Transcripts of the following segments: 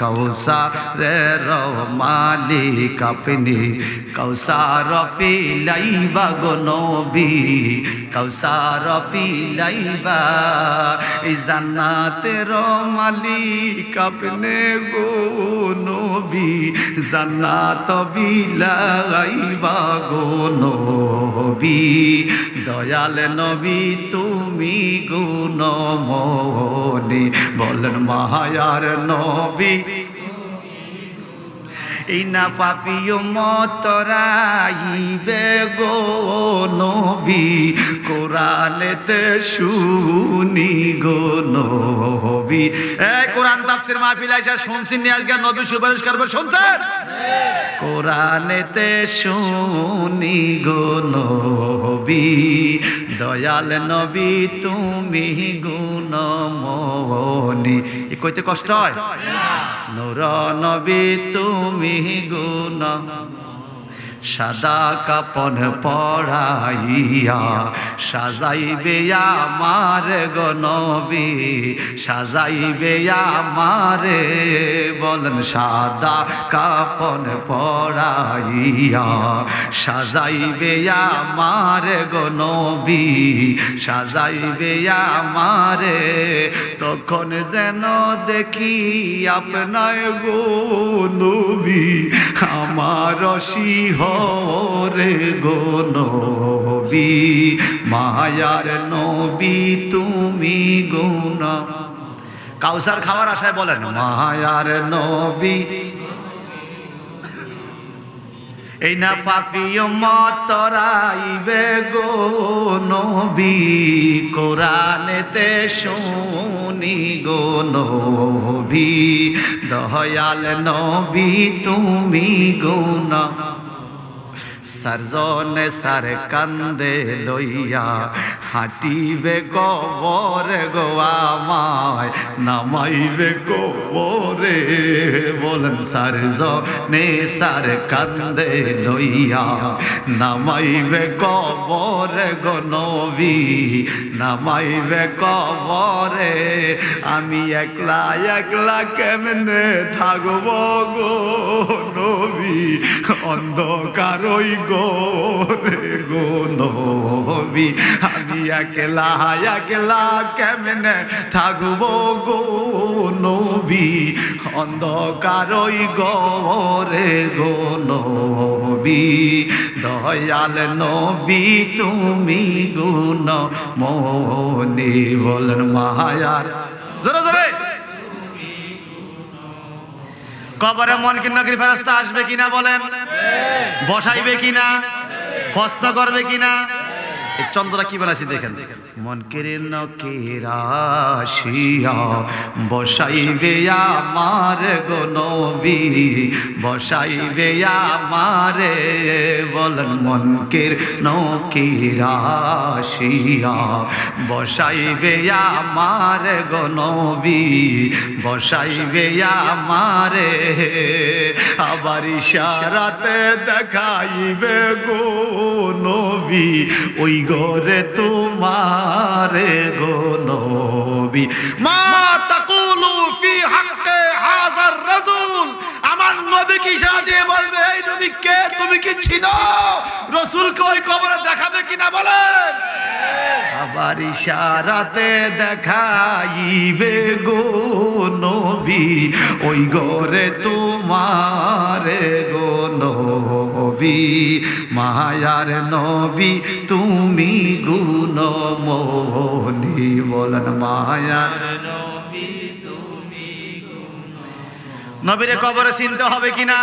কৌসারের মালিক আপনি কৌসার পিলাইবা গো নবী, কৌসার পিলাইবা জান্নাতের মালিক আপনি গো নবী, জান্নাত বিলাইবা গো নবী। দয়াল নবী, তুমি গুণমনি, বলেন মায়ার নবী এই না পাপিও মতরাইবে গো নবী, কোরআনেতে শুনি গো নবী। এ কোরআন তাফসির মাহফিল আইসা শুনছেন নি আজকে নবী সুপারিশ করবে, শুনছেন? কোরআনেতে শুনি গো নবী, দয়াল নবী, তুমি গুণমনি এ কইতে কষ্ট হয়। নূর নবী তুমি গুণ। সাদা কাপন পড়াইয়া, সাজাইবে আমার গনবী সাজাইবে আমারে, বলেন সাদা কাপন পড়াইয়া, সাজাইবে আমার গনবী সাজাইবে আমারে, তখন যেন দেখি আপনার গো নবী, আমার শিহরে গো নবী মায়ার নবী, তুমি গুণ। কাউসার খাওয়ার আশায় বলেন, মায়ার নবী। এই না পাপিও মতরাইবে গো নবী। কোরআনেতে শুনি গো নবী। দয়াল নবী, তুমি গুণ। সারজনে সার কান্দে লইয়া হাঁটিবে কবর গোয়া মায় নামাইবে কবরে বলেন সারজনে সার কান্দে লইয়া। নামাইবে কবর গো নবী, নামাইবে কবরে। আমি একলা একলা কেমনে থাকব গো নবী? অন্ধকার ওই গোরে গো নবী। আমি একলা একলা কেমনে থাকব গো নবী? অন্ধকার ওই গোরে গো নবী, দয়াল নবী তুমি গুণ মনি বলেন মায়ার। জোরে জোরে। কবরে মন কি ফেরস্তা আসবে কিনা বলেন? বসাইবে কিনা? প্রশ্ন করবে কিনা? চন্দ্রা কি বানাইছি দেখেন? মন কেরে নকিরাশিয়া বসাইবে আমার গো নবী, বসাইবে আমারে মন কের নকিরাশিয়া বসাইবে আমার গো নবী, বসাইবে আমারে আবার ইশারাতে দেখাইবে গো নবী। ওই ঘরে তোমারে গো নবী। মা তাকুলু ফি হাক্কে হাযার রাসূল আমার নবী কি দিয়ে বলবে, এই নবী কে? তুমি কি চিনো রাসূলকে ওই কবরে দেখাবে কিনা বলেন আবার ইশারাতে দেখাইবে গো নবী, ওই গরে তোমারে গো নবী। মায়ার নবী, তুমি গুণ মোহনী বলেন মায়ার নবীরে কবরে চিনতে হবে কিনা?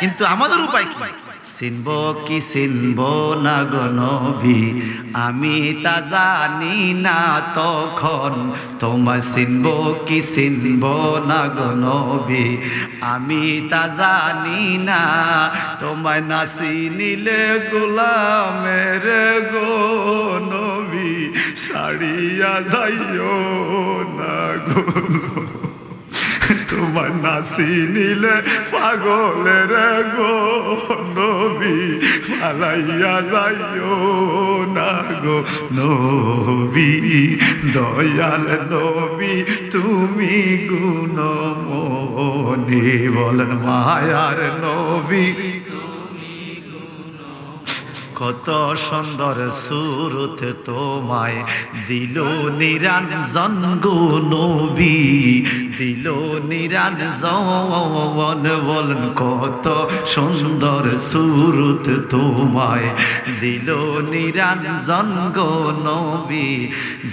কিন্তু আমাদের উপায় কি? চিনব কি চিনব না গো নবী? আমি তা জানি না তখন। তোমার চিনব কি চিনব না গো নবী? আমি তা জানি না। তোমায় না চিনিলে গোলামের গো সারিয়া যাইও না গো তোমার নাসি নিলে পাগলের গো নবী পালাইয়া যাইও না গো নবী। দয়াল নবী, তুমি গুণমনি বলেন মায়ার নবী। কত সুন্দর সুরত তোমায় দিল নিরঞ্জন গো নবী। দিল নিরঞ্জন বলেন, কত সুন্দর সুরত তোমায়। দিল নিরঞ্জন গো নবী,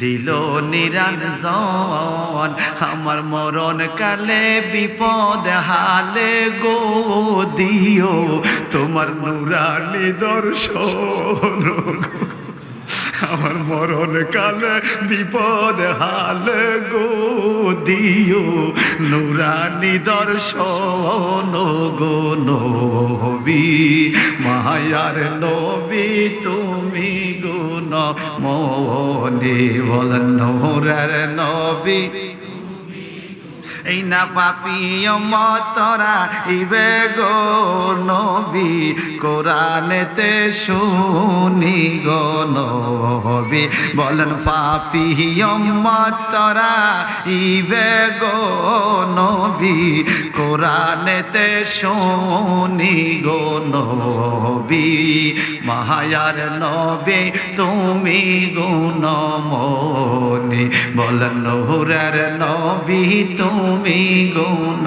দিল নিরঞ্জন আমার মরণ কালে বিপদ হালে গো দিও, তোমার নুরানি দর্শন আমার মরণ কালে বিপদ হালে গো দিও নুরানি দর্শন গো নবী মায়ার নবী তুমি গুণ মনে বল নোরার নবী। এই না পাপি মতরা ইবে গো নবী, কোরআনেতে শুনি গো নবী। বলেন পাপি মতরা ইবে গো নবী, কোরআনেতে শুনি গো নবী। মায়ার নবী, তুমি গুণমনি। বলেন নোরের নবী তুমি গুণ